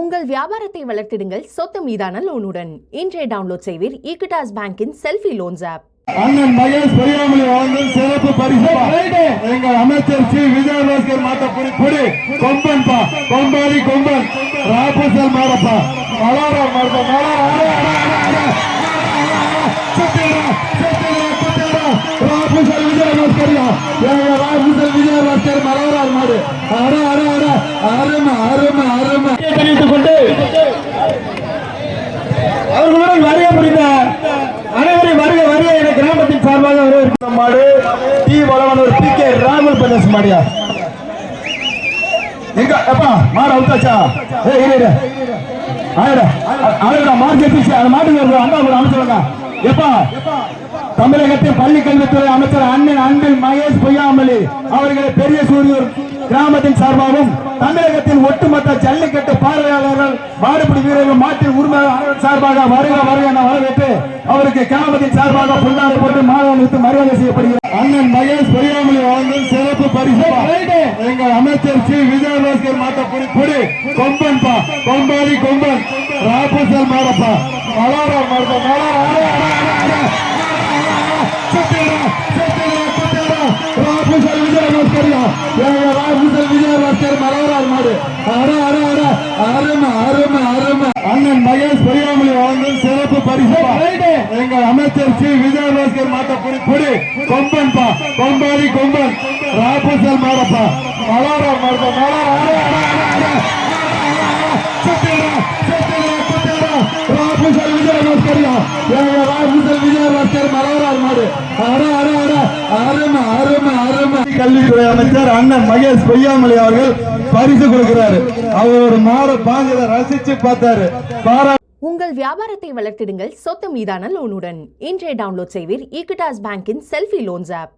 உங்கள் வியாபாரத்தை வளர்த்திடுங்கள் சொத்து மீதான லோனுடன். இன்றைய டவுன்லோட் செய்வீர் ஈக்விட்டாஸ் பேங்கின் செல்ஃபி லோன்ஸ் ஆப். அண்ணன் மகேஷ் பொய்யாமொழி வழங்கும் சிறப்பு பரிசு எங்கள் அமைச்சர் சி. விஜயபாஸ்கர் மாட்ட புடி கொம்பன் பா. கொம்பாடி கொம்பன். ராபுசல் மாடப்பா. மலாரா மாடப்பா. மலாரா ராபுசல் விஜயபாஸ்கர் ராபுசல் விஜயபாஸ்கர் மலாரா மாடு. அட அட அட. அருமை அருமை அருமை தெரிவித்துக் கொண்டு அவர்களுடன் வருகை புரிந்த அனைவரையும் வருக வருக என கிராமத்தின் சார்பாக வரவேற்கிறோம். மாடு டி வளவனூர் பி கே ராகுல் பிரதேஷ் மாடியா. எங்க எப்பா மாடு அவுத்தாச்சா? இரு அந்த மாட்டுக்கு அமைச்சருங்க எப்பா? தமிழகத்தின் பள்ளி கல்வித்துறை அமைச்சர் அண்ணன் அன்பில் மகேஷ் பொய்யாமலி அவர்களை பெரிய சூரியூர் கிராமத்தின் சார்பாகவும் சார்பாக வருக வருக என வரவேற்று அவருக்கு கிராமத்தின் சார்பாக புல்லாரை போட்டு மாணவர்களுக்கு மரியாதை செய்யப்படுகிறது அண்ணன் மகேஷ் பொய்யாமலி வழங்கும் சிறப்பு பரிசு. எங்கள் அமைச்சர் சி. விஜயபாஸ்கர் மாட்ட புடி கொம்பன் பா கொம்பாடி கொம்பன் ராபுசல் மாடப்பா. மலாரா மாடப்பா மலாரா ராபுசல் விஜயபாஸ்கரியா ராபுசல் விஜயபாஸ்கர் மலரார் மாடு. அட அட அட அருமை அருமை அருமை அண்ணன் மகேஷ் பொய்யாமொழி வழங்கும் சிறப்பு பரிசு எங்கள் அமைச்சர் சி. விஜயபாஸ்கர் மாட்ட புடி புடி கொம்பன் பா கொம்பாடி கொம்பன். ராபுசல் மாடப்பா மலாரா மாடப்பா விஜய அட அட அட சத்தியடா ராபுசல் விஜயபாஸ்கரியா. ராபுசல் விஜயபாஸ்கர் மலரார் மாடு. அட அட அட. அருமை அருமை அருமை. கல்வித்துறை அமைச்சர் அண்ணன் மகேஷ் பொய்யாமலை அவர்கள் பரிசு கொடுக்கிறாரு. ஒரு மாட பாஞ்சதை ரசிச்சு பார்த்தாரு. பாரா உங்கள் வியாபாரத்தை வளர்த்திடுங்கள் சொத்து மீதான லோனுடன் இன்றைய டவுன்லோட் செய்வீர் ஈக்விட்டாஸ் பேங்கின் செல்ஃபி லோன்ஸ் ஆப்.